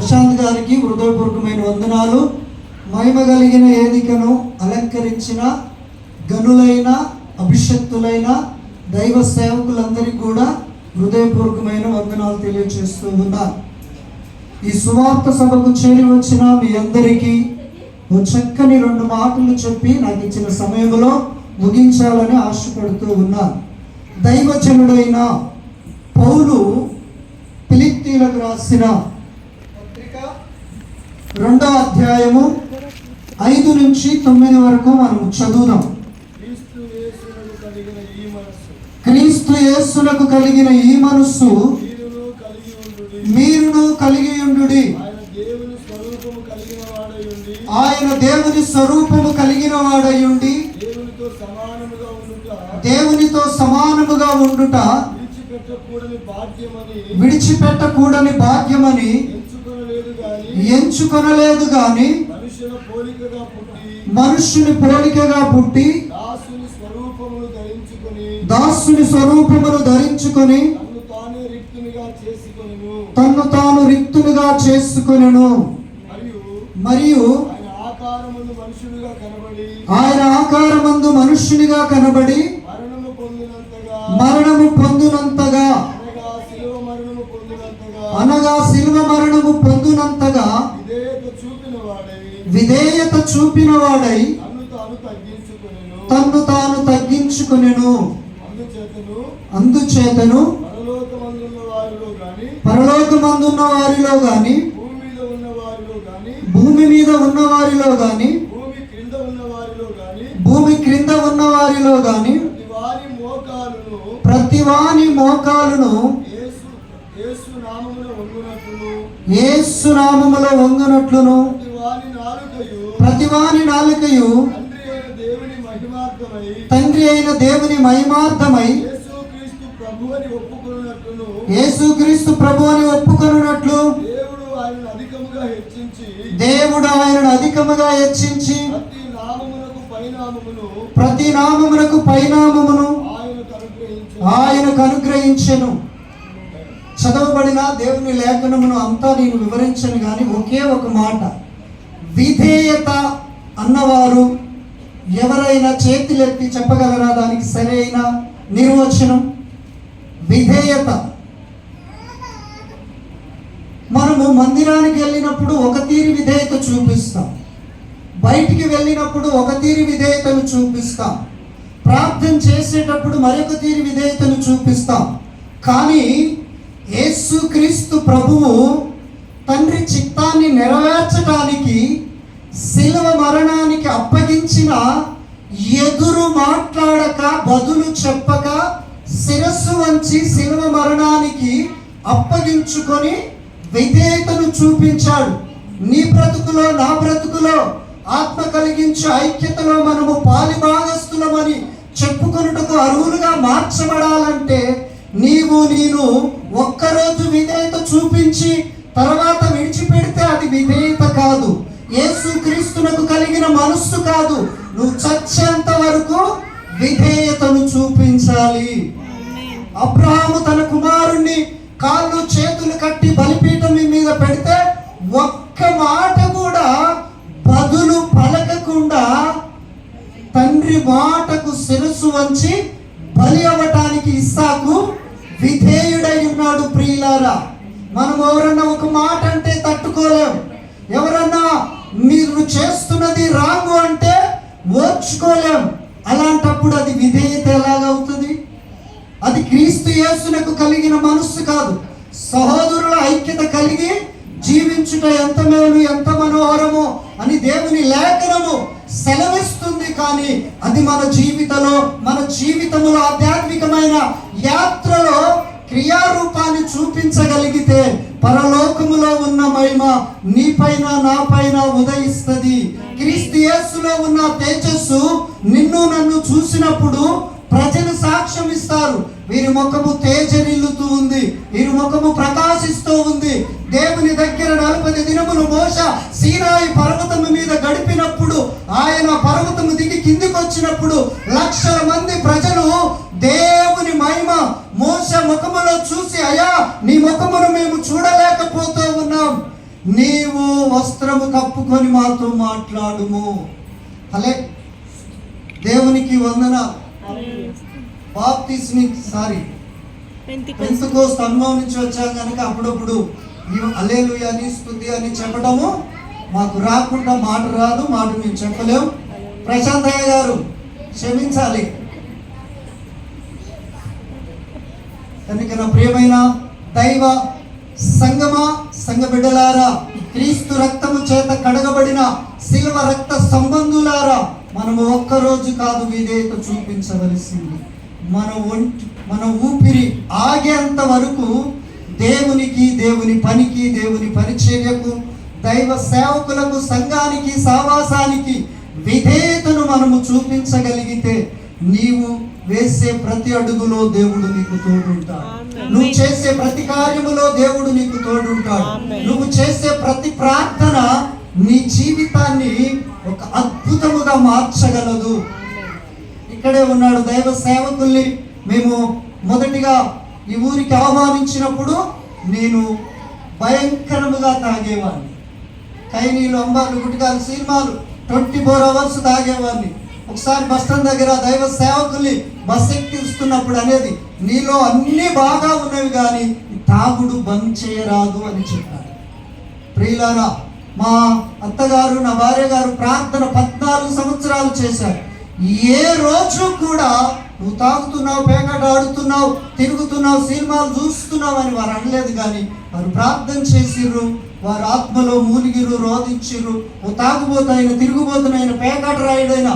ప్రశాంత్ గారికి హృదయపూర్వకమైన వందనాలు. మహిమ కలిగిన ఏదికను అలంకరించిన గనులైన అభిషక్తులైన దైవ సేవకులందరికీ కూడా హృదయపూర్వకమైన వందనాలు తెలియజేస్తూ ఉన్నారు ఈ సువార్త సభకు చేరి వచ్చిన మీ అందరికీ ఓ చక్కని రెండు మాటలు చెప్పి నాకు ఇచ్చిన సమయంలో ముగించాలని ఆశపడుతూ ఉన్నాను దైవచనుడైన పౌలు పిలిత్తీలకు రాసిన రెండో అధ్యాయము ఐదు నుంచి తొమ్మిది వరకు మనం చదువుదాం. క్రీస్తు యేసునకు కలిగిన ఈ మనస్సు మీరును కలిగి ఉండి ఆయన దేవుని స్వరూపము కలిగిన వాడయుండి దేవునితో సమానముగా ఉండుట విడిచిపెట్టకూడని భాగ్యమని ఎంచుకొనలేదు గాని మనుషుల పోలికగా పుట్టి మనుష్యుని పోలికగా పుట్టి దాసుని స్వరూపమును ధరించుకొని తన్ను తానే రిక్తునిగా చేసుకొనిను. మరియు ఆయన ఆకారమందు మనుష్యునిగా కనబడి మరణము పొందినంతగా విధేయత చూపిన వాడై తన్ను తాను తగ్గించుకొనెను. తాను తగ్గించుకొనెను. అందుచేతను పరలోకమందున్న వారిలో గాని భూమి మీద ఉన్న వారిలో గాని భూమి మీద ఉన్న వారిలో గాని భూమి క్రింద ఉన్న వారిలో గాని ప్రతి ప్రతివాని మోకాలును యేసు నామములో వంగునట్లును. ప్రతి వారి నాలుకయు తండ్రి అయిన దేవుని మహిమార్థమై యేసుక్రీస్తు ప్రభు అని ఒప్పుకొనున్నట్లు దేవుడు ఆయనను అధికముగా హెచ్చించి ప్రతి నామమునకు పైనామమును ఆయనకు అనుగ్రహించెను. చదవబడిన దేవుని లేఖనమును అంతా నేను వివరించను కానీ ఒకే ఒక మాట. విధేయత అన్నవారు ఎవరైనా చేతులెత్తి చెప్పగలరా? దానికి సరైన నిర్వచనం. విధేయత. మనము మందిరానికి వెళ్ళినప్పుడు ఒక తీరి విధేయత చూపిస్తాం. బయటికి వెళ్ళినప్పుడు ఒక తీరి విధేయతను చూపిస్తాం. ప్రార్థన చేసేటప్పుడు మరొక తీరి విధేయతను చూపిస్తాం. కానీ యేసుక్రీస్తు ప్రభువు తండ్రి చిత్తాన్ని నెరవేర్చడానికి శిలువ మరణానికి అప్పగించిన ఎదురు మాట్లాడక బదులు చెప్పక శిరస్సు వంచి శిలవ మరణానికి అప్పగించుకొని విధేయతను చూపించాడు. నీ బ్రతుకులో నా బ్రతుకులో ఆత్మ కలిగించే ఐక్యతలో మనము పాలిభాగస్తులమని చెప్పుకొనుటకు అరువులుగా మార్చబడాలంటే నీవు నేను ఒక్కరోజు విధేయత చూపించి తర్వాత విడిచిపెడితే అది విధేయత కాదు. యేసు క్రీస్తునకు కలిగిన మనస్సు కాదు. నువ్వు చచ్చేంత వరకు విధేయతను చూపించాలి. అబ్రహాము తన కుమారుణ్ణి కాళ్ళు చేతులు కట్టి బలిపీఠం మీద పెడితే ఒక్క మాట కూడా బదులు పలకకుండా తండ్రి మాటకు శిరస్సు వంచి బలి అవ్వటానికి ఇస్సాకు విధేయుడై ఉన్నాడు ప్రియులారా. మనం ఎవరన్నా ఒక మాట అంటే తట్టుకోలేం. ఎవరన్నా మీరు చేస్తున్నది రాంగు అంటే ఓర్చుకోలేం. అలాంటప్పుడు అది విధేయత ఎలాగవుతుంది అది క్రీస్తు యేసునకు కలిగిన మనస్సు కాదు. సహోదరుల ఐక్యత కలిగి జీవించుట ఎంత మేలు ఎంత మనోహరము అని దేవుని లేఖనము సెలవిస్తుంది. కానీ అది మన జీవితంలో మన జీవితంలో ఆధ్యాత్మికమైన యాత్రలో క్రియారూపాన్ని చూపించగలిగితే పరలోకములో ఉన్న మహిమ నీపైన నాపైన ఉదయిస్తుంది. క్రీస్తు యేసులో ఉన్న తేజస్సు నిన్ను నన్ను చూసినప్పుడు ప్రజలు సాక్ష్యం ఇస్తారు. వీరి ముఖము తేజరిల్లుతూ ఉంది వీరి ముఖము ప్రకాశిస్తూ ఉంది. దేవుని దగ్గర నలభై దినములు మోస సీనాయి పర్వతము మీద గడిపినప్పుడు ఆయన పర్వతము దిగి కిందికి వచ్చినప్పుడు లక్షల మంది ప్రజలు దేవుని మహిమ మోస ముఖములో చూసి అయ్యా నీ ముఖమును మేము చూడలేకపోతూ ఉన్నాం. నీవు వస్త్రము కప్పుకొని మాతో మాట్లాడుము. హలే దేవునికి వందన సారీ. పెంతుకోస్తు. అనుభవం నుంచి వచ్చాం కనుక అప్పుడప్పుడు అలేలు అని స్థుతి అని చెప్పడము మాకు రాకుండా మాట రాదు మాట మేము చెప్పలేం ప్రశాంతయ్య గారు క్షమించాలి. కనుక నా ప్రియమైన దైవ సంగమ సంఘ బిడ్డలారా క్రీస్తు రక్తము చేత కడగబడిన శిల్వ రక్త సంబంధులారా మనము ఒక్కరోజు కాదు విధేయత చూపించవలసింది. మన ఒంటి మన ఊపిరి ఆగేంత వరకు దేవునికి దేవుని పనికి దేవుని పరిచర్యకు దైవ సేవకులకు సంఘానికి సావాసానికి విధేయతను మనము చూపించగలిగితే నీవు వేసే ప్రతి అడుగులో దేవుడు నీకు తోడుంటాడు. నువ్వు చేసే ప్రతి కార్యములో దేవుడు నీకు తోడుంటాడు. నువ్వు చేసే ప్రతి ప్రార్థన నీ జీవితాన్ని ఒక అద్భుతముగా మార్చగలదు. ఇక్కడే ఉన్నాడు దైవ సేవకుల్ని మేము మొదటిగా ఈ ఊరికి ఆహ్వానించినప్పుడు నేను భయంకరముగా తాగేవాడిని. కైనీలు అంబాలు గుటికాలు సినిమాలు ట్వంటీ ఫోర్ అవర్స్ తాగేవాడిని. ఒకసారి బస్ స్టాండ్ దగ్గర దైవ సేవకుల్ని బస్ ఎక్కిస్తున్నప్పుడు అనేది నీలో అన్నీ బాగా ఉన్నవి కానీ తాగుడు బంద్ చేయరాదు అని చెప్పాడు ప్రియులారా మా అత్తగారు నా భార్య గారు ప్రార్థన పద్నాలుగు సంవత్సరాలు చేశారు. ఏ రోజు కూడా నువ్వు తాగుతున్నావు పేకాట ఆడుతున్నావు తిరుగుతున్నావు సినిమాలు చూస్తున్నావు అని వారు అనలేదు కానీ వారు ప్రార్థన చేసిర్రు వారు ఆత్మలో మూలిగిరు రోధించిర్రు. ఓ తాగుబోతైన తిరుగుబోతునైన పేకాట రాయుడైన